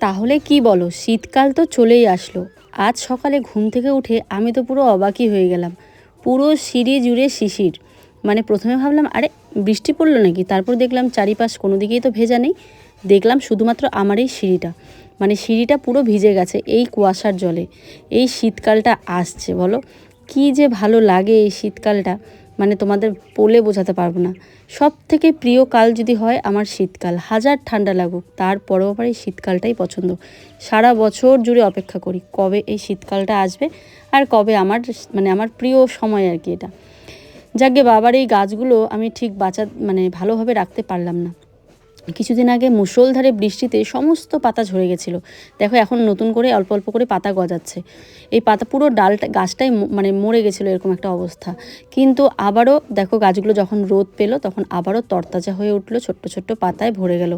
তাহলে কি বলো, শীতকাল তো চলেই আসলো। আজ সকালে ঘুম থেকে উঠে আমি তো পুরো অবাকই হয়ে গেলাম। পুরো সিঁড়ি জুড়ে শিশির। মানে প্রথমে ভাবলাম, আরে, বৃষ্টি পড়ল নাকি? তারপর দেখলাম চারিপাশ কোনো দিকেই তো ভেজা নেই। দেখলাম শুধুমাত্র আমার এই সিঁড়িটা। মানে সিঁড়িটা পুরো ভিজে গেছে এই কুয়াশার জলে। এই শীতকালটা আসছে, বলো। কি যে ভালো লাগে এই শীতকালটা। মানে তোমাদের বলে বোঝাতে পারব না। সব থেকে প্রিয় কাল যদি হয় আমার শীতকাল। হাজার ঠান্ডা লাগুক তারপরেও আমার এই শীতকালটাই পছন্দ। সারা বছর জুড়ে অপেক্ষা করি, কবে এই শীতকালটা আসবে আর কবে আমার মানে আমার প্রিয় সময় আর কি এটা। যাকে বাবার এই গাছগুলো আমি ঠিক বাঁচা মানে ভালোভাবে রাখতে পারলাম না। কিছুদিন আগে মুষলধারে বৃষ্টিতে সমস্ত পাতা ঝরে গেছিল। দেখো, এখন নতুন করে অল্প অল্প করে পাতা গজাচ্ছে। এই পাতা পুরো ডালটা, গাছটাই মানে মরে গেছিল এরকম একটা অবস্থা। কিন্তু আবারও দেখো, গাছগুলো যখন রোদ পেল, তখন আবারও তরতাজা হয়ে উঠল, ছোট্ট ছোট্ট পাতায় ভরে গেল।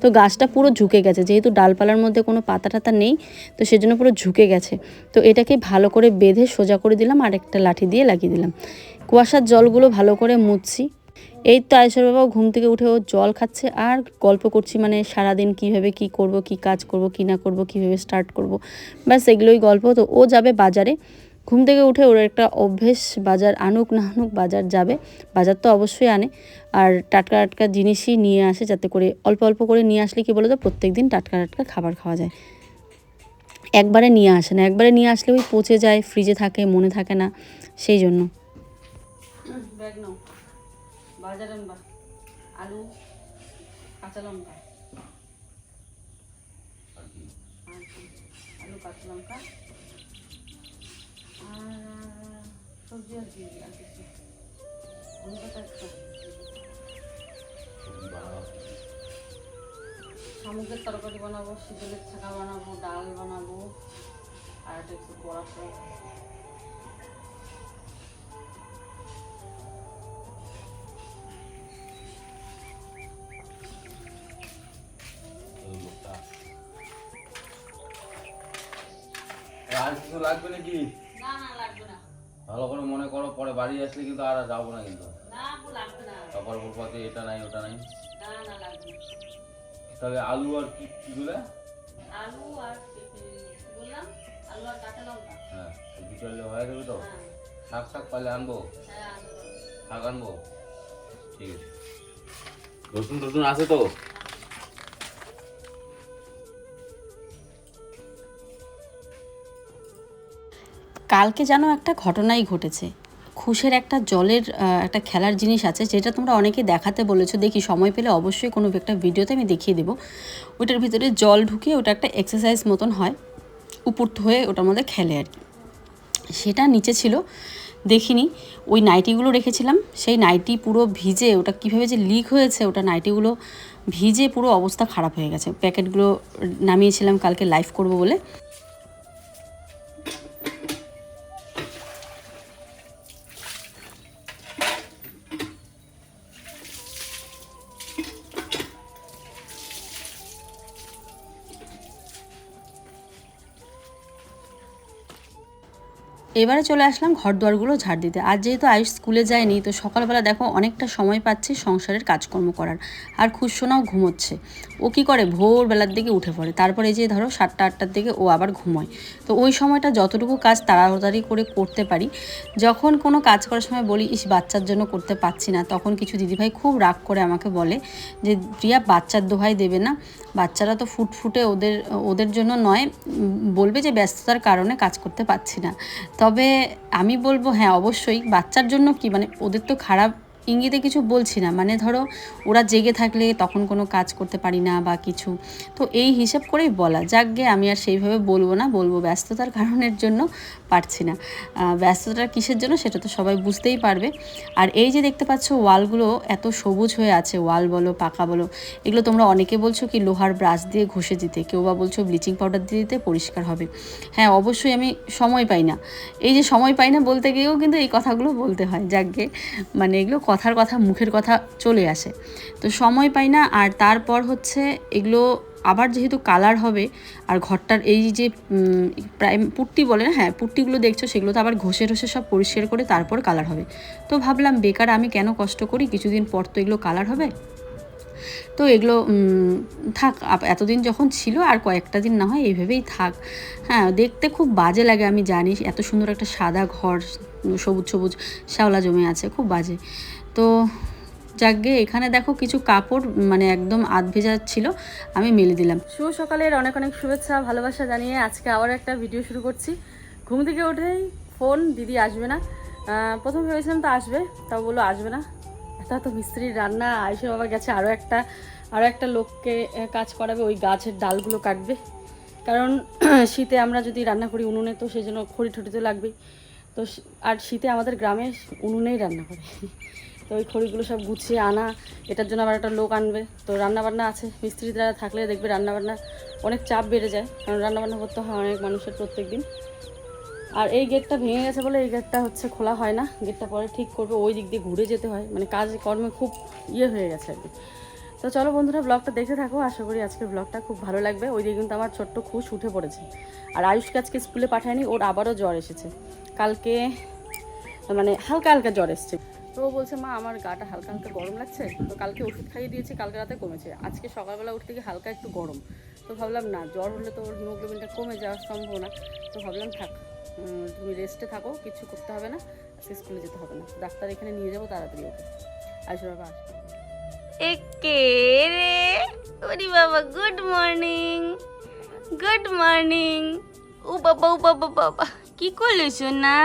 তো গাছটা পুরো ঝুঁকে গেছে, যেহেতু ডালপালার মধ্যে কোনো পাতা টাতা নেই, তো সেজন্য পুরো ঝুঁকে গেছে। তো এটাকে ভালো করে বেঁধে সোজা করে দিলাম আর একটা লাঠি দিয়ে লাগিয়ে দিলাম। কুয়াশার জলগুলো ভালো করে মুছছি। এই তো আয়েশার বাবা ঘুম থেকে উঠে ও জল খাচ্ছে আর গল্প করছি মানে সারাদিন কীভাবে কি করব, কি কাজ করব, কি না করব, কীভাবে স্টার্ট করব। ব্যাস এগুলোই গল্প। তো ও যাবে বাজারে। ঘুম থেকে উঠে ওর একটা অভ্যেস, বাজার আনুক না আনুক, বাজার যাবে। বাজার তো অবশ্যই আনে। আর টাটকা টাটকা জিনিসই নিয়ে আসে যাতে করে অল্প অল্প করে নিয়ে আসলে কি বলো তো প্রত্যেক দিন টাটকা টাটকা খাবার খাওয়া যায়। একবারে নিয়ে আসে না। একবারে নিয়ে আসলে ওই পচে যায় ফ্রিজে থাকে, মনে থাকে না, সেই জন্য। বাজার আনবা আলু কাঁচা লঙ্কা। আর আলু কাঁচা লঙ্কা। আর সবজি আর কি আর কিছু। শামুকের তরকারি বানাবো শীতলের ছাকা বানাবো ডাল বানাবো আর একটা একটু বড়া আর কিছু লাগবে নাকি? না না লাগবে না। ভালো করে মনে করো পরে বাড়ি আসলে কিন্তু আর যাব না কিন্তু। তারপর বলপাতে এটা নাই ওটা নাই। তাহলে আলু আর কি কি গুলা আলু আর কি- কি বললাম? আলু আর কাঁচা লঙ্কা। হ্যাঁ বিকালে হয়ে যাবে তো? হ্যাঁ। শাক শাক আনব? হ্যাঁ শাক আনব? ঠিক আছে। রসুন টসুন আছে তো? কালকে যেন একটা ঘটনাই ঘটেছে। খুশের একটা জলের একটা খেলার জিনিস আছে, যেটা তোমরা অনেকে দেখাতে বলেছ। দেখি, সময় পেলে অবশ্যই কোনো একটা ভিডিওতে আমি দেখিয়ে দেবো। ওটার ভিতরে জল ঢুকিয়ে ওটা একটা এক্সারসাইজ মতন হয়, উপর হয়ে ওটার মধ্যে খেলে আর কি। সেটা নিচে ছিল, দেখিনি। ওই নাইটিগুলো রেখেছিলাম, সেই নাইটি পুরো ভিজে ওটা কীভাবে যে লিক হয়েছে, ওটা নাইটিগুলো ভিজে পুরো অবস্থা খারাপ হয়ে গেছে। প্যাকেটগুলো নামিয়েছিলাম কালকে লাইভ করব বলে। এবারে চলে আসলাম ঘর দুয়ারগুলো ঝাড় দিতে। আজ যেহেতু আয়ুষ স্কুলে যায়নি, তো সকালবেলা দেখো অনেকটা সময় পাচ্ছি সংসারের কাজকর্ম করার। আর খুশোনাও ঘুমোচ্ছে। ও কি করে? ভোরবেলার দিকে উঠে পড়ে। তারপরে যে ধরো সাতটা, আটটার দিকে ও আবার ঘুমোয়। তো ওই সময়টা যতটুকু কাজ তাড়াতাড়ি করে করতে পারি, যখন কোনো কাজ করার সময় বলি, ইস, বাচ্চার জন্য করতে পারছি না, তখন কিছু দিদিভাই খুব রাগ করে আমাকে বলে যে প্রিয়া বাচ্চার দোহাই দেবে না। বাচ্চারা তো ফুটফুটে ওদের ওদের জন্য নয় বলবে যে ব্যস্ততার কারণে কাজ করতে পারছি না। তবে আমি বলব হ্যাঁ অবশ্যই বাচ্চার জন্য কি মানে ওদের তো খারাপ ইঙ্গিতে কিছু বলছি না। মানে ধরো, ওরা জেগে থাকলে তখন কোনো কাজ করতে পারি না বা কিছু। তো এই হিসেব করেই বলা। যাক গে আমি আর সেইভাবে বলব না, বলব ব্যস্ততার কারণের জন্য পারছি না। ব্যস্ততার কিসের জন্য সেটা তো সবাই বুঝতেই পারবে। আর এই যে দেখতে পাচ্ছ, ওয়ালগুলো এত সবুজ হয়ে আছে। ওয়াল বলো, পাকা বলো, এগুলো তোমরা অনেকে বলছো কি, লোহার ব্রাশ দিয়ে ঘষে দিতে। কেউ বা বলছো ব্লিচিং পাউডার দিয়ে দিতে, পরিষ্কার হবে। হ্যাঁ অবশ্যই আমি সময় পাই না। এই যে সময় পাই না বলতে গিয়েও কিন্তু এই কথাগুলো বলতে হয়। যাকে মানে এগুলো কথার কথা, মুখের কথা চলে আসে। তো সময় পাই না, আর তারপর হচ্ছে এগুলো আবার যেহেতু কালার হবে, আর ঘরটার এই যে প্রায় পুট্টি বলে হ্যাঁ পুট্টিগুলো দেখছ, সেগুলো তো আবার ঘষে ঘষে সব পরিষ্কার করে তারপর কালার হবে। তো ভাবলাম, বেকার আমি কেন কষ্ট করি? কিছুদিন পর তো এগুলো কালার হবে। তো এগুলো থাক এতদিন যখন ছিল, আর কয়েকটা দিন না হয় এইভাবেই থাক। হ্যাঁ দেখতে খুব বাজে লাগে, আমি জানি। এত সুন্দর একটা সাদা ঘর, সবুজ সবুজ, শ্যাওলা জমে আছে, খুব বাজে। তো যাকগে এখানে দেখো কিছু কাপড় মানে একদম আধ ভেজা ছিল, আমি মেলে দিলাম। শুভ সকালের অনেক অনেক শুভেচ্ছা, ভালোবাসা জানিয়ে আজকে আবার একটা ভিডিও শুরু করছি। ঘুম থেকে উঠেই ফোন দিদি আসবে না। প্রথম ভেবেছিলাম তো আসবে, তাও বলল আসবে না। এত তো মিস্ত্রির রান্না, আয়ুষের বাবা গেছে আরও একটা আরও একটা লোককে কাজ করাবে, ওই গাছের ডালগুলো কাটবে। কারণ শীতে আমরা যদি রান্না করি উনুনে, তো সেই জন্য খড়ি ঠড়ি তো লাগবেই। তো আর শীতে আমাদের গ্রামে উনুনেই রান্না করে। তো ওই খড়িগুলো সব গুছিয়ে আনা। এটার জন্য আবার একটা লোক আনবে। তো রান্নাবান্না আছে। মিস্ত্রিরা থাকলে দেখবে রান্নাবান্না অনেক চাপ বেড়ে যায়। কারণ রান্নাবান্না করতে হয় অনেক মানুষের প্রত্যেক দিন। আর এই গেটটা ভেঙে গেছে বলে এই গেটটা হচ্ছে খোলা হয় না। গেটটা পরে ঠিক করবে। ওই দিক দিয়ে ঘুরে যেতে হয়। মানে কাজ কর্মে খুব ইয়ে হয়ে গেছে আর কি। তো চলো বন্ধুরা, ব্লগটা দেখতে থাকো। আশা করি আজকের ব্লগটা খুব ভালো লাগবে। ওই দিকে কিন্তু আমার ছোট্ট খুশ উঠে পড়েছে। আর আয়ুষকে আজকে স্কুলে পাঠায়নি। ওর আবারও জ্বর এসেছে। কালকে মানে হালকা হালকা জ্বর এসছে। তো বলছে, মা, আমার গাটা হালকা হালকা গরম লাগছে, তো কালকে ওষুধ খাইয়ে দিয়েছি, কালকে রাতে কমেছে। আজকে সকালবেলা উঠতে গিয়ে হালকা একটু গরম। তো ভাবলাম, না, জ্বর হলে তো ওর হিমোগ্লোবিনটা কমে যাওয়ার সম্ভাবনা। তো ভাবলাম, থাক তুমি রেস্টে থাকো, কিছু করতে হবে না, আজকে স্কুলে যেতে হবে না। ডাক্তার এখানে নিয়ে যাব তাড়াতাড়ি ওকে। বাবা আসবে একে রে, ওরে বাবা গুড মর্নিং গুড মর্নিং ও বাবা ও বাবা বাবা, কি করল সোনা?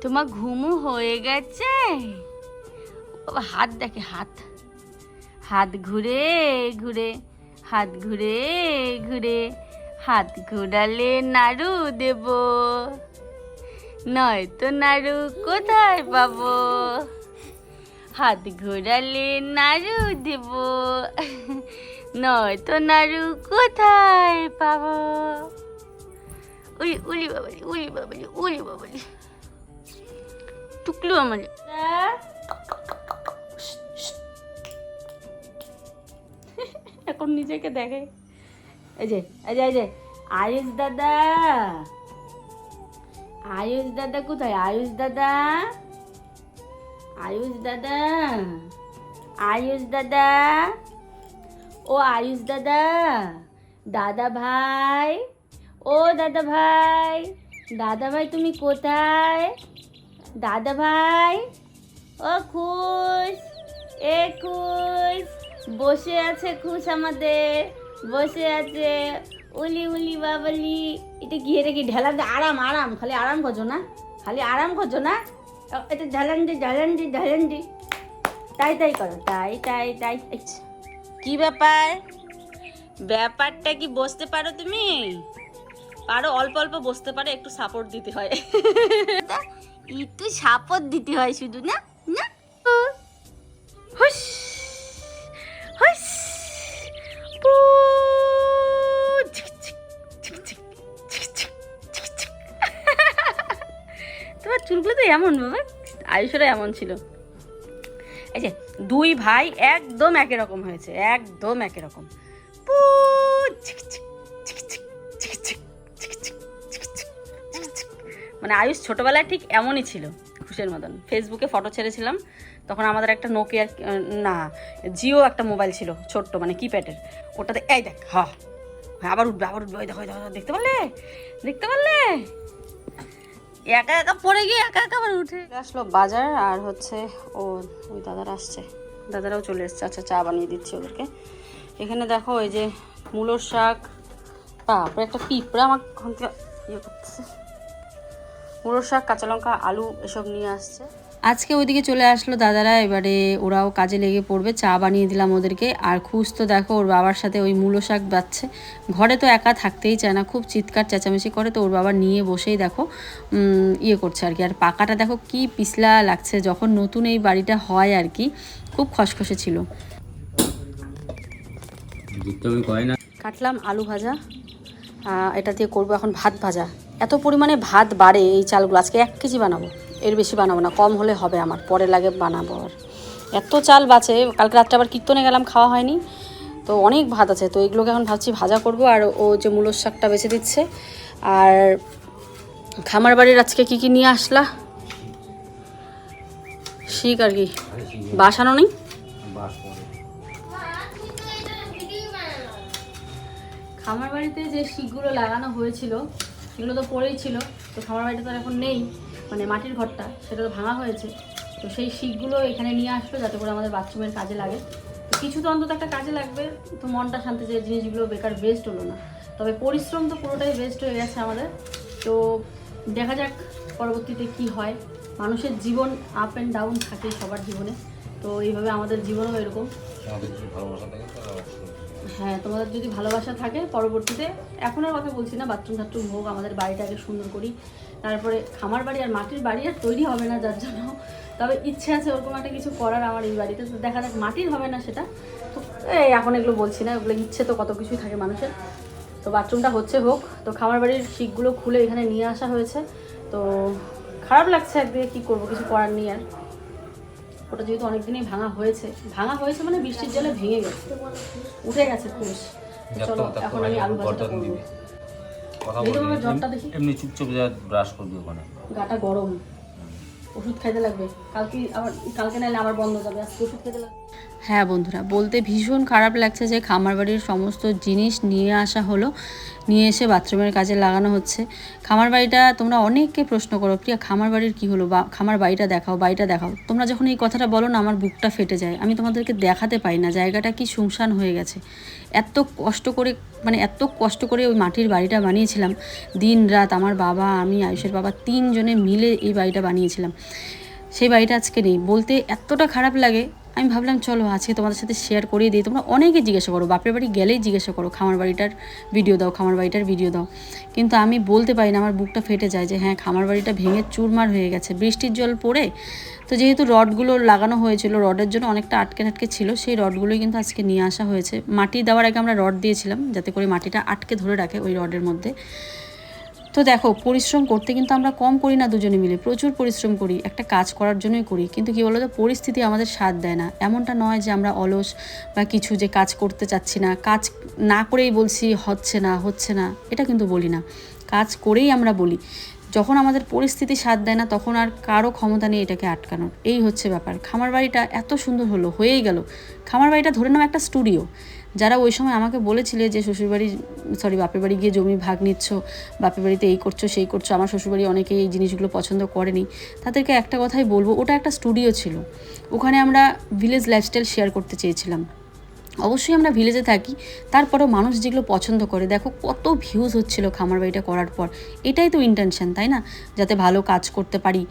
তোমার ঘুমু হয়ে গেছে? হাত দেখে, হাত। হাত ঘুরে ঘুরে, হাত ঘুরে ঘুরে, হাত ঘোরালে নাড়ু দেব। নয় তো নাড়ু কোথায় পাবো? হাত ঘোরালে নাড়ু দেব। নয় তো নাড়ু কোথায় পাবো? উলি উলি বাবালি উলি বাবালি উলি বাবালি। টুকলু আমার এখন নিজেকে দেখে এই যে এই যে এই যে, আয়ুষ দাদা। আয়ুষ দাদা কোথায়? আয়ুষ দাদা? আয়ুষ দাদা? আয়ুষ দাদা? ও আয়ুষ দাদা। দাদা ভাই। ও দাদা ভাই। দাদা ভাই, তুমি কোথায়? দাদা ভাই ও খুশ এ খুশ বসে আছে খুশ আমাদের বসে আছে উলি উলি বাবালি এটা কি এটা কি ঢেলা দে আরাম আরাম খালি আরাম খোঁজো না? খালি আরাম খোঁজো না? এটা ঢালান দি ঢালান দি ঢালান দি তাই তাই করো তাই তাই তাই। কি ব্যাপার? ব্যাপারটা কি বসতে পারো তুমি? পারো অল্প অল্প বসতে পারে একটু সাপোর্ট দিতে হয়। একটু সাপোর্ট দিতে হয় শুধু, না? না? হুস হুস। তোমার চুলগুলো তো এমন, বাবা। আয়ুষরা এমন ছিল। এই যে, দুই ভাই একদম একই রকম হয়েছে। একদম একই রকম। মানে আয়ুষ ছোটোবেলায় ঠিক এমনই ছিল খুশের মতন। ফেসবুকে ফটো ছেড়েছিলাম তখন আমাদের একটা নোকিয়ার না জিও একটা মোবাইল ছিল ছোট্ট মানে কিপ্যাডের ওটাতে এই দেখ হা হ্যাঁ আবার উঠবে আবার উঠবে ওই দেখো দেখো, দেখতে পারলে? দেখতে পারলে? একা একা পড়ে গিয়ে একা একা আবার উঠে। আসলো বাজার আর হচ্ছে ও ওই দাদারা আসছে। দাদারাও চলে এসছে আচ্ছা চা বানিয়ে দিচ্ছি ওদেরকে। এখানে দেখো ওই যে মূলোর শাক বাপরে একটা পিঁপড়া আমার ইয়ে করতেছে। মূলোর শাক কাঁচা লঙ্কা আলু এসব নিয়ে আসছে। আজকে ওইদিকে চলে আসলো দাদারা এবারে ওরাও কাজে লেগে পড়বে চা বানিয়ে দিলাম ওদেরকে। আর খুশ তো দেখো ওর বাবার সাথে ওই মূলো শাক বাচ্ছে। ঘরে তো একা থাকতেই চায় না খুব চিৎকার চেঁচামেচি করে তো ওর বাবা নিয়ে বসেই দেখো ইয়ে করছে আর কি। আর পাকাটা দেখো কি পিছলা লাগছে যখন নতুন এই বাড়িটা হয় আর কি খুব খসখসে ছিল। কাটলাম আলু ভাজা এটা দিয়ে করব এখন ভাত ভাজা। এত পরিমাণে ভাত বাড়ে এই চালগুলো আজকে এক কেজি বানাবো। এর বেশি বানাবো না কম হলে হবে আমার পরে লাগে বানাবো আর। এত চাল বাঁচে কালকে রাত্রে আবার কীর্তনে গেলাম খাওয়া হয়নি। তো অনেক ভাত আছে তো এগুলোকে এখন ভাবছি ভাজা করব আর ও যে মূলর শাকটা বেছে দিচ্ছে। আর খামার বাড়ির আজকে কি কি নিয়ে আসলা? শিক আর কি। বাসানো নেই খামার বাড়িতে যে শিকগুলো লাগানো হয়েছিল সেগুলো তো পড়েই ছিল, তো খামার বাড়িতে তো এখন নেই মানে মাটির ঘরটা, সেটা তো ভাঙা হয়েছে। তো সেই শিখগুলো এখানে নিয়ে আসলো যাতে করে আমাদের বাথরুমের কাজে লাগে। কিছু তো অন্তত একটা কাজে লাগবে, তো মনটা শান্তি যে জিনিসগুলো বেকার বেস্ট হলো না। তবে পরিশ্রম তো পুরোটাই বেস্ট হয়ে গেছে আমাদের। তো দেখা যাক পরবর্তীতে কি হয়। মানুষের জীবন আপ অ্যান্ড ডাউন থাকে সবার জীবনে। তো এইভাবে আমাদের জীবনও এরকম। হ্যাঁ তোমাদের যদি ভালোবাসা থাকে পরবর্তীতে, এখন আর কথা বলছি না বাথরুম টাথরুম হোক, আমাদের বাড়িটাকে সুন্দর করি। তারপরে খামার বাড়ি আর মাটির বাড়ি আর তৈরি হবে না যার জন্য। তবে ইচ্ছে আছে ওরকম একটা কিছু করার আমার এই বাড়িতে। তো দেখা যাক, মাটির হবে না সেটা। তো এই এখন এগুলো বলছি না ওগুলো ইচ্ছে তো কত কিছুই থাকে মানুষের। তো বাথরুমটা হচ্ছে হোক। তো খামার বাড়ির শিকগুলো খুলে এখানে নিয়ে আসা হয়েছে। তো খারাপ লাগছে একদিকে কী করব, কিছু করার নেই আর। ওটা যেহেতু অনেকদিনই ভাঙা হয়েছে ভাঙা হয়েছে মানে বৃষ্টির জলে ভেঙে গেছে। উঠে গেছে পুলিশ চলো এখন আমি আলু ভাজাটা করব। এমনি চুপচাপ যা ব্রাশ করবি ওখানে। গাটা গরম। ওষুধ খাইতে লাগবে। কালকে আবার কালকে নাইলে আবার বন্ধ যাবে। আজকে ওষুধ খেতে লাগবে। হ্যাঁ বন্ধুরা, বলতে ভীষণ খারাপ লাগছে যে খামার বাড়ির সমস্ত জিনিস নিয়ে আসা হলো, নিয়ে এসে বাথরুমের কাজে লাগানো হচ্ছে। খামার বাড়িটা তোমরা অনেককে প্রশ্ন করো, প্রিয়া খামার বাড়ির কী হলো? বা, খামার বাড়িটা দেখাও বাড়িটা দেখাও। তোমরা যখন এই কথাটা বলো না, আমার বুকটা ফেটে যায়। আমি তোমাদেরকে দেখাতে পাই না, জায়গাটা কি শুনশান হয়ে গেছে। এত কষ্ট করে মানে এত কষ্ট করে ওই মাটির বাড়িটা বানিয়েছিলাম। দিন রাত আমার বাবা, আমি, আয়ুষের বাবা তিনজনে মিলে এই বাড়িটা বানিয়েছিলাম। সেই বাড়িটা আজকে নেই। বলতে এতটা খারাপ লাগে আমি ভাবলাম, চলো আজকে তোমাদের সাথে শেয়ার করিয়ে দিই। তোমরা অনেকে জিজ্ঞাসা করো, বাপের বাড়ি গেলেই জিজ্ঞাসা করো, খামার বাড়িটার ভিডিও দাও, খামার বাড়িটার ভিডিও দাও। কিন্তু আমি বলতে পারি না, আমার বুকটা ফেটে যায় যে হ্যাঁ খামার বাড়িটা ভেঙে চুরমার হয়ে গেছে। বৃষ্টির জল পড়ে, তো যেহেতু রডগুলো লাগানো হয়েছিল, রডের জন্য অনেকটা আটকে আটকে ছিল, সেই রডগুলোই কিন্তু আজকে নিয়ে আসা হয়েছে। মাটি দেওয়ার আগে আমরা রড দিয়েছিলাম, যাতে করে মাটিটা আটকে ধরে রাখে ওই রডের মধ্যে। তো দেখো, পরিশ্রম করতে কিন্তু আমরা কম করি না দুজনে মিলে, প্রচুর পরিশ্রম করি, একটা কাজ করার জন্যই করি। কিন্তু কি বলতো, পরিস্থিতি আমাদের সাথ দেয় না। এমনটা নয় যে আমরা অলস বা কিছু যে কাজ করতে চাচ্ছি না, কাজ না করেই বলছি হচ্ছে না হচ্ছে না, এটা কিন্তু বলি না। কাজ করেই আমরা বলি। যখন আমাদের পরিস্থিতি সাথ দেয় না, তখন আর কারও ক্ষমতা নেই এটাকে আটকানোর। এই হচ্ছে ব্যাপার। খামার বাড়িটা এত সুন্দর হলো, হয়েই গেল। খামার বাড়িটা ধরে নাও একটা স্টুডিও। যারা ওই সময় আমাকে বলেছিলে যে শ্বশুরবাড়ি সরি বাপের বাড়ি গিয়ে জমি ভাগ নিচ্ছ, বাপের বাড়িতে এই করছ, সেই করছ, আমার শ্বশুরবাড়ি অনেকেই এই জিনিসগুলো পছন্দ করেনি। তাদেরকে একটা কথাই বলব, ওটা একটা স্টুডিও ছিল। ওখানে আমরা ভিলেজ লাইফস্টাইল শেয়ার করতে চেয়েছিলাম। অবশ্যই আমরা ভিলেজে থাকি, তারপরেও মানুষ যেগুলো পছন্দ করে, দেখো কত ভিউজ হচ্ছিল খামার বাড়িটা করার পর। এটাই তো ইন্টেনশন তাই না? যাতে ভালো কাজ করতে পারি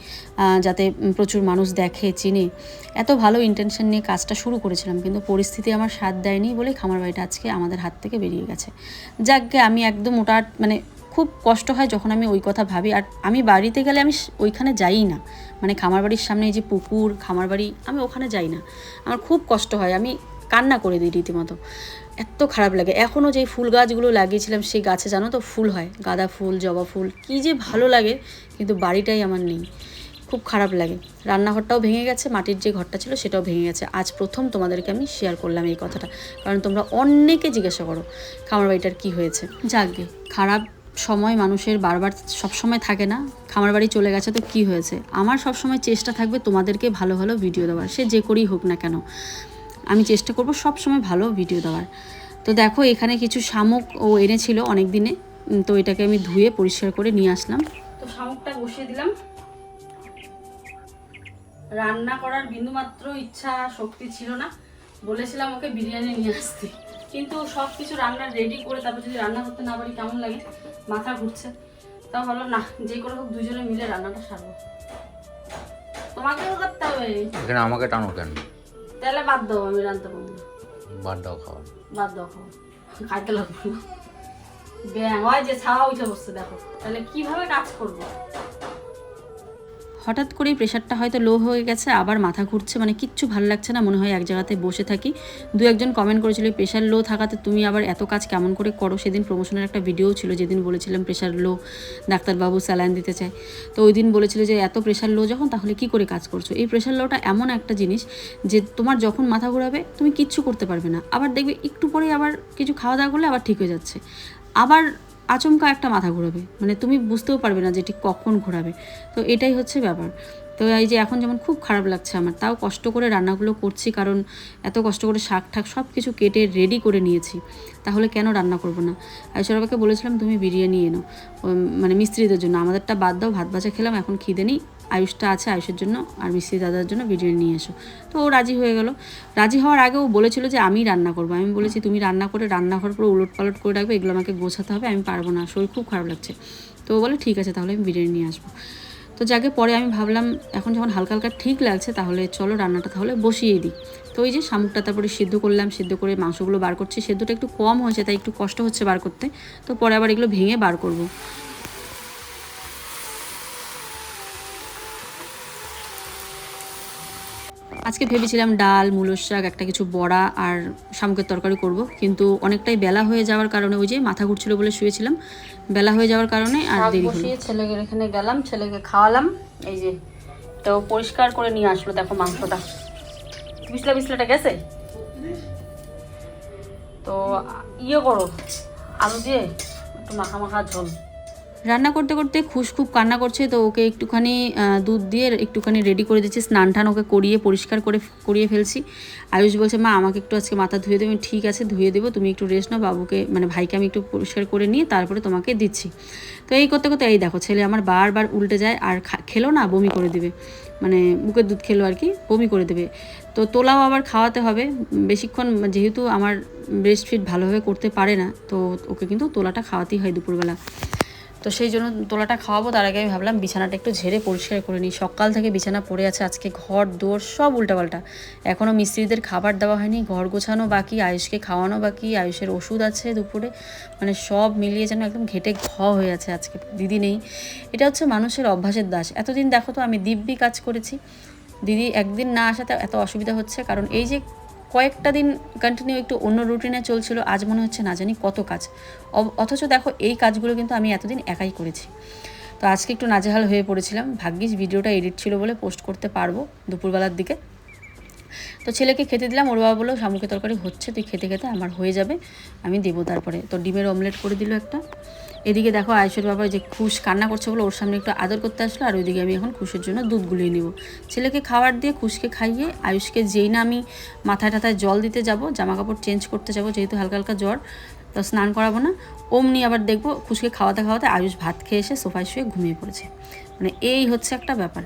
যাতে প্রচুর মানুষ দেখে, চিনে। এত ভালো ইন্টেনশন নিয়ে কাজটা শুরু করেছিলাম, কিন্তু পরিস্থিতি আমার সাথ দেয়নি বলে খামার বাড়িটা আজকে আমাদের হাত থেকে বেরিয়ে গেছে। যাকগে, আমি একদম ওটা মানে খুব কষ্ট হয় যখন আমি ওই কথা ভাবি, আর আমি বাড়িতে গেলে আমি ওইখানে যাই না। মানে খামার বাড়ির সামনে এই যে পুকুর খামার বাড়ি আমি ওখানে যাই না। আমার খুব কষ্ট হয়, আমি কান্না করে দিই রীতিমতো। এত খারাপ লাগে। এখনও যেই ফুল গাছগুলো লাগিয়েছিলাম সেই গাছে জানো তো ফুল হয়। গাঁদা ফুল, জবা ফুল, কী যে ভালো লাগে, কিন্তু বাড়িটাই আমার নেই। খুব খারাপ লাগে। রান্নাঘরটাও ভেঙে গেছে, মাটির যে ঘরটা ছিল সেটাও ভেঙে গেছে। আজ প্রথম তোমাদেরকে আমি শেয়ার করলাম এই কথাটা। কারণ তোমরা অনেকে জিজ্ঞাসা করো, খামার বাড়িটার কী হয়েছে। যাকগে খারাপ সময় মানুষের বারবার সবসময় থাকে না। খামার বাড়ি চলে গেছে তো কি হয়েছে? আমার সবসময় চেষ্টা থাকবে তোমাদেরকে ভালো ভালো ভিডিও দেওয়ার। সে যে করেই হোক না কেন। আমি চেষ্টা করব সব সময় ভালো ভিডিও দেওয়ার। তো দেখো এখানে কিছু শামুক ও এনেছিল অনেক দিনে তো এটাকে আমি ধুয়ে পরিষ্কার করে নিয়ে আসলাম। তো শামুকটা বসিয়ে দিলাম। রান্না করার বিন্দুমাত্র ইচ্ছা শক্তি ছিল না। বলেছিলাম ওকে বিরিয়ানি নিয়ে আসতে। কিন্তু সব কিছু রান্না রেডি করে তারপর যদি রান্না করতে না পারি কেমন লাগে? মাথা ঘুরছে। তা হলো না যে করে হোক দুজনে মিলে রান্নাটা সারবো। তোমাকেও করতে হবে। এখানে আমাকে টানো কেন? তাহলে বাদ দাও আমি রান্না পারব বাদ দাও খাওয়া বাদ দাও খাও। খাইতে লাগবে না। ব্যাং হয় যে ছাওয়া উঠে বসছে দেখো। তাহলে কীভাবে কাজ করব? হঠাৎ করেই প্রেশারটা হয়তো লো হয়ে গেছে, আবার মাথা ঘুরছে মানে কিচ্ছু ভালো লাগছে না, মনে হয় এক জায়গাতে বসে থাকি। দু একজন কমেন্ট করেছিল প্রেশার লো থাকাতে তুমি আবার এত কাজ কেমন করে করো? সেদিন প্রমোশনের একটা ভিডিও ছিল, যেদিন বলেছিলাম প্রেশার লো ডাক্তারবাবু স্যালাইন দিতে চায়। তো ওই দিন বলেছিল যে, এত প্রেশার লো যখন, তাহলে কি করে কাজ করছ? এই প্রেশার লোটা এমন একটা জিনিস যে, তোমার যখন মাথা ঘোরাবে, তুমি কিচ্ছু করতে পারবে না। আবার দেখবে একটু পরেই আবার কিছু খাওয়া দাওয়া করলে আবার ঠিক হয়ে যাচ্ছে। আবার আচমকা একটা মাথা ঘোরাবে। মানে তুমি বুঝতেও পারবে না যে এটি কখন ঘোরাবে। তো এটাই হচ্ছে ব্যাপার। তো এই যে এখন যেমন খুব খারাপ লাগছে আমার, তাও কষ্ট করে রান্নাগুলো করছি কারণ এত কষ্ট করে শাক ঠাক সব কিছু কেটে রেডি করে নিয়েছি। তাহলে কেন রান্না করব না? ঐশ্বরাবাকে বলেছিলাম, তুমি বিরিয়ানি এনো। মানে মিস্ত্রিদের জন্য। আমাদেরটা বাদ দাও, ভাত ভাজা খেলাম, এখন খিদে নেই। আয়ুষটা আছে আয়ুষের জন্য আর মিস্ত্রি দাদার জন্য বিরিয়ানি নিয়ে এসো। তো ও রাজি হয়ে গেল। রাজি হওয়ার আগে ও বলেছিল যে, আমি রান্না করব। আমি বলেছি, তুমি রান্না করে, রান্নাঘর পুরো উলট পালট করে রাখবে, এগুলো আমাকে গোছাতে হবে, আমি পারব না, শরীর খুব খারাপ লাগছে। তো ও বলে, ঠিক আছে, তাহলে আমি বিরিয়ানি নিয়ে আসব। তো যাকে পরে আমি ভাবলাম, এখন যখন হালকা হালকা ঠিক লাগছে, তাহলে চলো রান্নাটা তাহলে বসিয়ে দিই। তো ওই যে শামুকটা তারপরে সিদ্ধ করলাম, সিদ্ধ করে মাংসগুলো বার করছি। সেদ্ধটা একটু কম হয়েছে, তাই একটু কষ্ট হচ্ছে বার করতে। তো পরে আবার এগুলো ভেঙে বার করব। আজকে ভেবেছিলাম ডাল মূলর শাক একটা কিছু বড়া আর শামুকের তরকারি করব কিন্তু অনেকটাই বেলা হয়ে যাওয়ার কারণে ওই যে মাথা ঘুরছিল বলে শুয়েছিলাম। বেলা হয়ে যাওয়ার কারণে আর দেরি হলো। ছেলেকে এখানে গেলাম ছেলেকে খাওয়ালাম এই যে তো পরিষ্কার করে নিয়ে আসলো দেখো মাংসটা। বিছলা বিছলাটা গেছে? তো ইয়ে করো আলু দিয়ে একটু মাখা মাখা ঝোল। রান্না করতে করতে খুশ খুব কান্না করছে, তো ওকে একটুখানি দুধ দিয়ে একটুখানি রেডি করে দিচ্ছি, স্নান টান ওকে করিয়ে পরিষ্কার করে করিয়ে ফেলছি। আয়ুষ বলছে, মা, আমাকে একটু আজকে মাথা ধুয়ে দেবে ঠিক আছে, ধুয়ে দেবো, তুমি একটু রেস্ট নাও, বাবুকে মানে ভাইকে আমি একটু পরিষ্কার করে নিয়ে তারপরে তোমাকে দিচ্ছি। তো এই করতে করতে, এই দেখো, ছেলে আমার বারবার উল্টে যায়, আর খেলো না, বমি করে দিবে। মানে বুকের দুধ খেলো আর কি, বমি করে দেবে। তো তোলাও আবার খাওয়াতে হবে, বেশিক্ষণ যেহেতু আমার ব্রেস্ট ফিট ভালোভাবে করতে পারে না, তো ওকে কিন্তু তোলাটা খাওয়াতেই হয় দুপুরবেলা। তো সেই জন্য তোলাটা খাওয়াবো। তার আগে আমি ভাবলাম বিছানাটা একটু ঝেড়ে পরিষ্কার করে নিই। সকাল থেকে বিছানা পড়ে আছে, আজকে ঘর দোর সব উল্টাপাল্টা। এখনও মিস্ত্রিদের খাবার দেওয়া হয়নি, ঘর গোছানো বাকি, আয়ুষকে খাওয়ানো বাকি, আয়ুষের ওষুধ আছে দুপুরে। মানে সব মিলিয়ে যেন একদম ঘেটে ঘ হয়ে আছে আজকে, দিদি নেই। এটা হচ্ছে মানুষের অভ্যাসের দাস। এতদিন দেখো তো আমি দিব্যি কাজ করেছি। দিদি একদিন না আসাতে এত অসুবিধা হচ্ছে। কারণ এই যে কয়েকটা দিন কন্টিনিউ একটু অন্য রুটিনে চলছিল, আজ মনে হচ্ছে না জানি কত কাজ। অথচ দেখো, এই কাজগুলো কিন্তু আমি এতদিন একাই করেছি। তো আজকে একটু নাজেহাল হয়ে পড়েছিলাম। ভাগ্যিস ভিডিওটা এডিট ছিল বলে পোস্ট করতে পারব দুপুরবেলার দিকে। তো ছেলেকে খেতে দিলাম, ওর বাবা বলল, শামুকের তরকারি হচ্ছে, তুই খেতে খেতে আমার হয়ে যাবে, আমি দেবো তারপরে। তো ডিমের অমলেট করে দিল একটা। এদিকে দেখো আয়ুষের বাবা যে খুশ কান্না করছে বলে ওর সামনে একটু আদর করতে আসলো, আর ওইদিকে আমি এখন খুশের জন্য দুধ গুলিয়ে নিব। ছেলেকে খাবার দিয়ে খুশকে খাইয়ে আয়ুষকে যেই না আমি মাথায় টাথায় জল দিতে যাব জামা কাপড় চেঞ্জ করতে যাব, যেহেতু হালকা হালকা জ্বর, তো স্নান করাবো না, অমনি আবার দেখব খুশকে খাওয়াতে খাওয়াতে আয়ুষ ভাত খেয়ে এসে সোফায় শুয়ে ঘুমিয়ে পড়েছে। মানে এই হচ্ছে একটা ব্যাপার।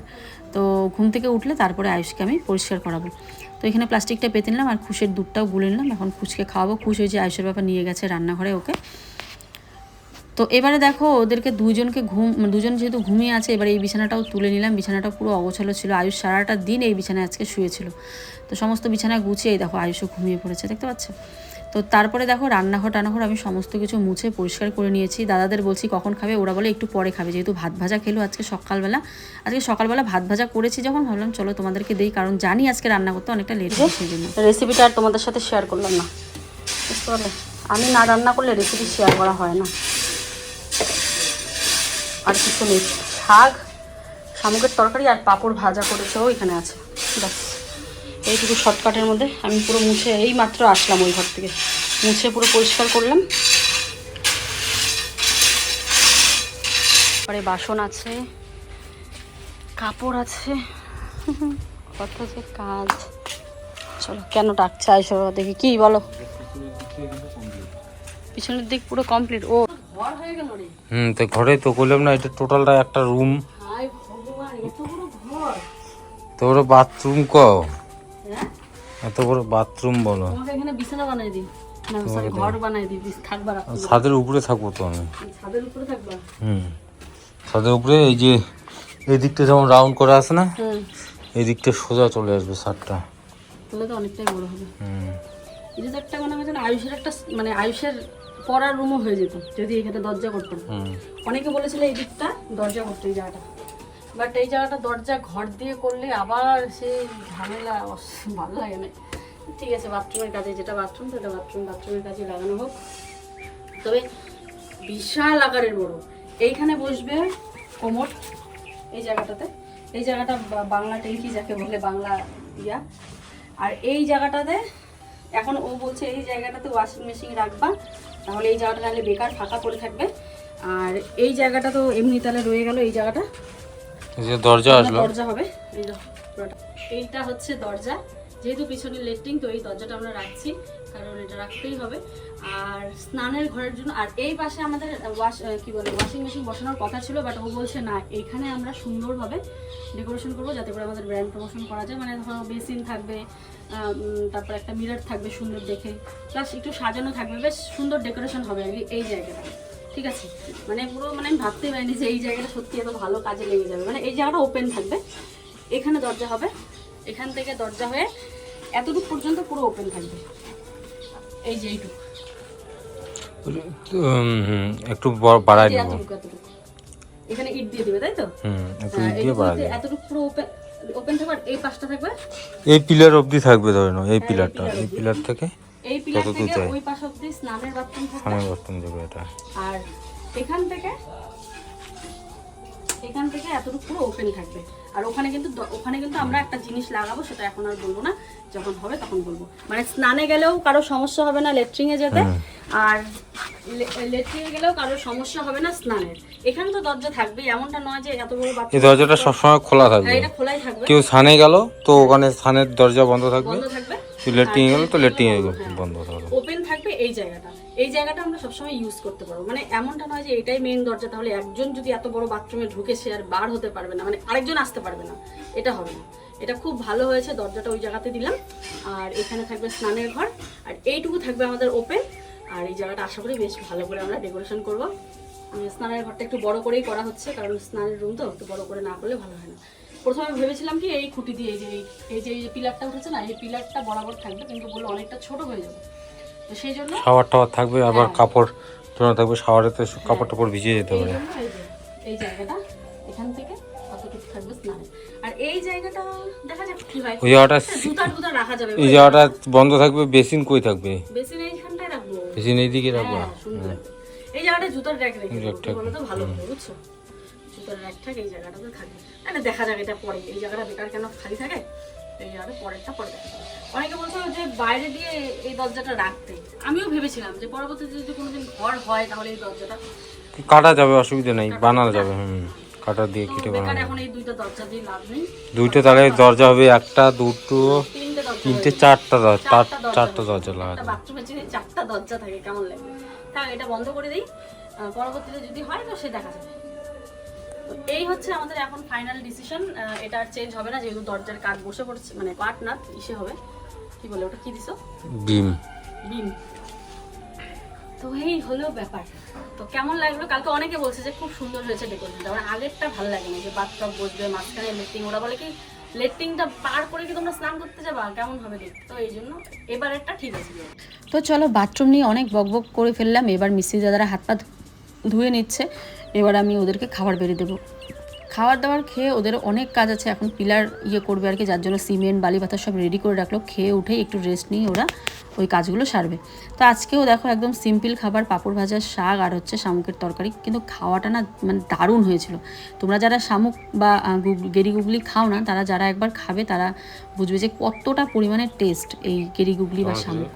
তো ঘুম থেকে উঠলে তারপরে আয়ুষকে আমি পরিষ্কার করাবো। তো এখানে প্লাস্টিকটা পেতে নিলাম আর খুশের দুধটাও গুলে নিলাম। এখন খুশকে খাওয়াবো। খুশ হয়েছে আয়ুষের ব্যাপার নিয়ে গেছে রান্নাঘরে ওকে। তো এবারে দেখো ওদেরকে দুজনকে ঘুম, দুজন যেহেতু ঘুমিয়ে আছে, এবারে এই বিছানাটাও তুলে নিলাম। বিছানাটা পুরো অগোছালো ছিল। আয়ুষ সারাটা দিন এই বিছানায় আজকে শুয়েছিল। তো সমস্ত বিছানা গুছিয়ে দেখো আয়ুষও ঘুমিয়ে পড়েছে, দেখতে পাচ্ছ? তো তারপরে দেখো রান্নাঘর টান্নাঘর আমি সমস্ত কিছু মুছে পরিষ্কার করে নিয়েছি। দাদাদের বলছি, কখন খাবে? ওরা বলে, একটু পরে খাবে। যেহেতু ভাত ভাজা খেলো আজকে সকালবেলা। আজকে সকালবেলা ভাত ভাজা করেছি যখন, ভাবলাম চলো তোমাদেরকে দেই, কারণ জানি আজকে রান্না করতে অনেকটা লেট হবে সেই জন্য রেসিপিটা আর তোমাদের সাথে শেয়ার করলাম না। বুঝতে পারলে? আমি না রান্না করলে রেসিপি শেয়ার করা হয় না। আর কিছু নেই। শাক শামুকের তরকারি আর পাঁপড় ভাজা করেছেও এখানে আছে। ব্যাস। এইটুকু শর্টকাটের মধ্যে আমি পুরো মুছে এই মাত্র আসলাম ওই ঘর থেকে। মুছে পুরো পরিষ্কার করলাম। পরে বাসন আছে কাপড় আছে। কত যে কাজ। চলো কেন ডাকছে? আইসো দেখি কি বলো? পিছনের দিক পুরো কমপ্লিট ও। হুম তো ঘরে তো করলাম না এটা টোটালটা একটা রুম বড় তো ওরা বাথরুম ক হ্যাঁ? এত বড় বাথরুম বলো। এখানে বিছানা বানাই দিই। থাকবা রাখতে ছাদের উপরে থাকব তো আমি। হুম ছাদের উপরে এই যে এই দিকটা যেমন রাউন্ড করা আছে না হুম এই দিকটা সোজা চলে আসবে ছাদটা। তাহলে তো অনেকটাই বড় হবে। হুম। এটা একটা মনে হয় আয়ুষের একটা মানে আয়ুষের পড়ার রুমও হয়ে যেত যদি এখানে দরজা করতাম। অনেকে বলেছিল এই দিকটা দরজা করতে এই জায়গাটা। বাট এই জায়গাটা দরজা ঘর দিয়ে করলে আবার সেই ঝামেলা ভালো লাগে না। ঠিক আছে বাথরুমের কাজে যেটা বাথরুম সেটা বাথরুম বাথরুমের কাজে লাগানো হোক। তবে বিশাল আকারের বড়। এইখানে বসবে কোমর এই জায়গাটাতে। এই জায়গাটা বাংলা ট্যাঙ্কি যাকে বলে বাংলা ইয়া। আর এই জায়গাটাতে এখন ও বলছে এই জায়গাটাতে ওয়াশিং মেশিন রাখবা। তাহলে এই জায়গাটা নাহলে বেকার ফাঁকা পড়ে থাকবে। আর এই জায়গাটা তো এমনি তাহলে রয়ে গেল এই জায়গাটা। এই যে দরজা আসলো। দরজা হবে। এই এইটা হচ্ছে দরজা। যেহেতু পিছনে লেট্রিন তো এই দরজাটা আমরা রাখছি কারণ এটা রাখতেই হবে। আর স্নানের ঘরের জন্য আর এই পাশে আমাদের ওয়াশ কি বলে ওয়াশিং মেশিন বসানোর কথা ছিল বাট ও বলছে না এইখানে আমরা সুন্দরভাবে ডেকোরেশন করব যাতে করে আমাদের ব্র্যান্ড প্রমোশন করা যায়। মানে ধরো বেসিন থাকবে তারপর একটা মিরর থাকবে সুন্দর দেখে। প্লাস একটু সাজানো থাকবে বেশ সুন্দর ডেকোরেশন হবে আর এই জায়গাটা। ঠিক আছে? মানে পুরো মানে আমি ভাবতেই পারিনি যে এই জায়গাটা সত্যি এত ভালো কাজে লেগে যাবে। মানে এই জায়গাটা ওপেন থাকবে। এখানে দরজা হবে। এখান থেকে দরজা হয়ে এতটুকু পর্যন্ত পুরো ওপেন থাকবে। এই যে এইটুকু। একটু বাড়াই এখানে ইট দিয়ে দিবে তাই তো? হ্যাঁ, এতটুকু পুরো ওপেন ওপেন থাকবে এই পাশটা থাকবে? এই পিলার অবধি থাকবে ধরে নাও এই পিলারটা এই পিলার থেকে এই পিলার থেকে? ওই পাশ অবধি স্নানের বাথরুম থাকবে। স্নানের বাথরুম যাবে এটা। আর এখান থেকে এখান থেকে এতটুকু পুরো ওপেন থাকবে। আর ওখানে কিন্তু ওখানে কিন্তু আমরা একটা জিনিস লাগাবো সেটা এখন আর বলব না। যখন হবে তখন বলব। মানে স্নানে গেলেও কারও সমস্যা হবে না লেট্রিনে যেতে আর লেট্রিনে গেলেও কারও সমস্যা হবে না স্নানের। এখানে তো দরজা থাকবে এমনটা নয় যে এত বড় এই দরজাটা সবসময় খোলা থাকবে। এটা খোলাই থাকবে। কেউ স্থানে গেল তো ওখানে স্থানের দরজা বন্ধ থাকবে। বন্ধ থাকবে। লেট্রিন গেল তো লেট্রিন হ্যাঁ। বন্ধ থাকবে ওপেন থাকবে এই জায়গাটা। এই জায়গাটা আমরা সবসময় ইউজ করতে পারব। মানে এমনটা নয় যে এটাই মেইন দরজা তাহলে একজন যদি এত বড় বাথরুমে ঢুকে সে আর বার হতে পারবে না মানে আরেকজন আসতে পারবে না। এটা হবে না। এটা খুব ভালো হয়েছে দরজাটা ওই জায়গাতে দিলাম। আর এখানে থাকবে স্নানের ঘর। আর এইটুকু থাকবে আমাদের ওপেন আর এই জায়গাটা আশা করি বেশ ভালো করে আমরা ডেকোরেশন করব। স্নানের ঘরটা একটু বড় করেই করা হচ্ছে কারণ স্নানের রুম তো একটু বড় করে না করলে ভালো হয় না। প্রথমে ভেবেছিলাম কি এই খুঁটি দিয়ে এই যে এই- যে এই যে পিলারটা উঠেছে না এই পিলারটা বরাবর থাকবে কিন্তু বলল অনেকটা ছোট হয়ে যাবে। তো সেই জন্য শাওয়ার টাওয়ার থাকবে আবার হ্যাঁ। কাপড় তোলা থাকবে শাওয়ারে তো কাপড় টাপড় ভিজিয়ে যেতে পারে এই জায়গাটা এখান থেকে অতটুকু থাকবে স্নানে। আর এই জায়গাটা দেখা যাক কি হয়। ওই জায়গাটা হ্যাঁ, জুতা টুতা রাখা যাবে। এই জায়গাটা বন্ধ থাকবে বেসিন কই থাকবে? বেসিন এইখানটায় রাখব। বেসিন এইদিকে রাখবা। হ্যাঁ, সুন্দর। লাগবে। এই জায়গাটা জুতার র্যাক রেখে ভালো বুঝছ? জুতার র্যাক ঠাক এই জায়গাটাতে থাকবে মানে দেখা যাক এটা পরে এই জায়গাটা বেকার কেন খালি থাকে? এই জায়গাটা পরেরটা পরে দেখা যাবে। অনেকে বলছে যে বাইরে দিয়ে এই দরজাটা রাখতে। আমিও ভেবেছিলাম যে পরবর্তীতে যদি কোনোদিন ঘর হয় তাহলে এই দরজাটা কাটা যাবে অসুবিধা নেই বানানো যাবে। হুম কাটা দিয়ে কেটে বানানো এখন এই দুইটা দরজা দিয়ে লাভ নেই। দুইটা তাহলে দরজা হবে একটা দুটো তিনটে চারটা দরজা চারটা দরজা লাগাতে বাথরুমের যদি চারটা দরজা থাকে কেমন লাগবে থাক এটা বন্ধ করে দিই। পরবর্তীতে যদি হয় তো সে দেখা যাবে। এই হচ্ছে আমাদের এখন ফাইনাল ডিসিশন এটা আর চেঞ্জ হবে না যেহেতু দরজার কাঠ বসে পড়ছে মানে কাঠ না ইসে হবে। কি বলে ওটা কি দিছো? ডিম বিম তো এই হলো ব্যাপার। তো কেমন লাগল? কালকে অনেকে বলছে যে খুব সুন্দর হয়েছে ডেকোরেশনটা মানে আগেরটা ভালো লাগে না যে বাথটব বসবে মাঝখানে লেট্রিং ওরা বলে কি লেট্রিংটা পার করে কি তোমরা স্নান করতে যাবা? কেমন হবে দেখতে? তো এই জন্য এবারেরটা ঠিক আছে। তো চলো বাথরুম নিয়ে অনেক বকবক করে ফেললাম এবার মিস্ত্রি দাদারা হাত পা ধুয়ে নিচ্ছে। এবার আমি ওদেরকে খাবার বেড়ে দেবো। খাবার দাবার খেয়ে ওদের অনেক কাজ আছে এখন পিলার ইয়ে করবে আর কি যার জন্য সিমেন্ট বালি পাথর সব রেডি করে রাখল। খেয়ে উঠেই একটু রেস্ট নিয়ে ওরা ওই কাজগুলো সারবে। তো আজকেও দেখো একদম সিম্পল খাবার পাঁপড় ভাজা শাক আর হচ্ছে শামুকের তরকারি কিন্তু খাওয়াটা না মানে দারুণ হয়েছিল। তোমরা যারা শামুক বা গেরি গুগলি খাও না তারা যারা একবার খাবে তারা বুঝবে যে কতটা পরিমাণে টেস্ট এই গেরি গুগলি বা শামুক।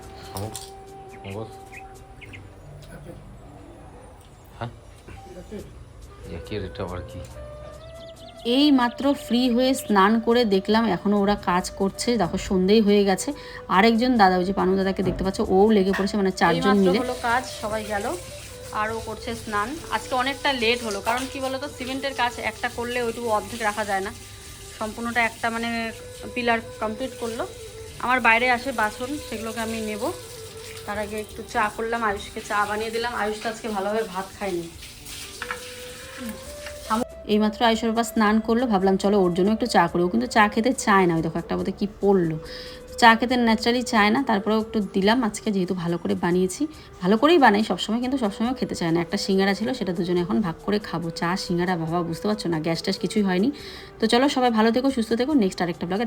একই রেট আবার কি? এই মাত্র ফ্রি হয়ে স্নান করে দেখলাম এখনও ওরা কাজ করছে। দেখো সন্ধেই হয়ে গেছে। আরেকজন দাদা ওই যে পানু দাদাকে দেখতে পাচ্ছ ও লেগে পড়েছে মানে চারজন মিলে। হলো কাজ সবাই গেল। আর ও করছে স্নান। আজকে অনেকটা লেট হলো কারণ কি বলতো সিমেন্টের কাজ একটা করলে ওইটুকু অর্ধেক রাখা যায় না। সম্পূর্ণটা একটা মানে পিলার কমপ্লিট করল। আমার বাইরে আসে বাসন সেগুলোকে আমি নেব। তার আগে একটু চা করলাম আয়ুষকে চা বানিয়ে দিলাম। আয়ুষ তো আজকে ভালোভাবে ভাত খায়নি। এইমাত্র আয়ুষের বাবা স্নান করল, ভাবলাম চলো ওর জন্য একটু চা করি। ও কিন্তু চা খেতে চায় না, ওই দেখো একটা বোধহয় কী পড়ল। চা খেতে ন্যাচারালি চায় না তারপরেও একটু দিলাম, আজকে যেহেতু ভালো করে বানিয়েছি। ভালো করেই বানাই, সবসময় কিন্তু সবসময় খেতে চায় না। একটা সিঙ্গারা ছিল, সেটা দুজনে এখন ভাগ করে খাব। চা, সিঙ্গারা, বাবা, বুঝতে পারছ না গ্যাস ট্যাস কিছুই হয়নি। তো চলো সবাই ভালো থেকো, সুস্থ থেকো নেক্সট আরেকটা ব্লগে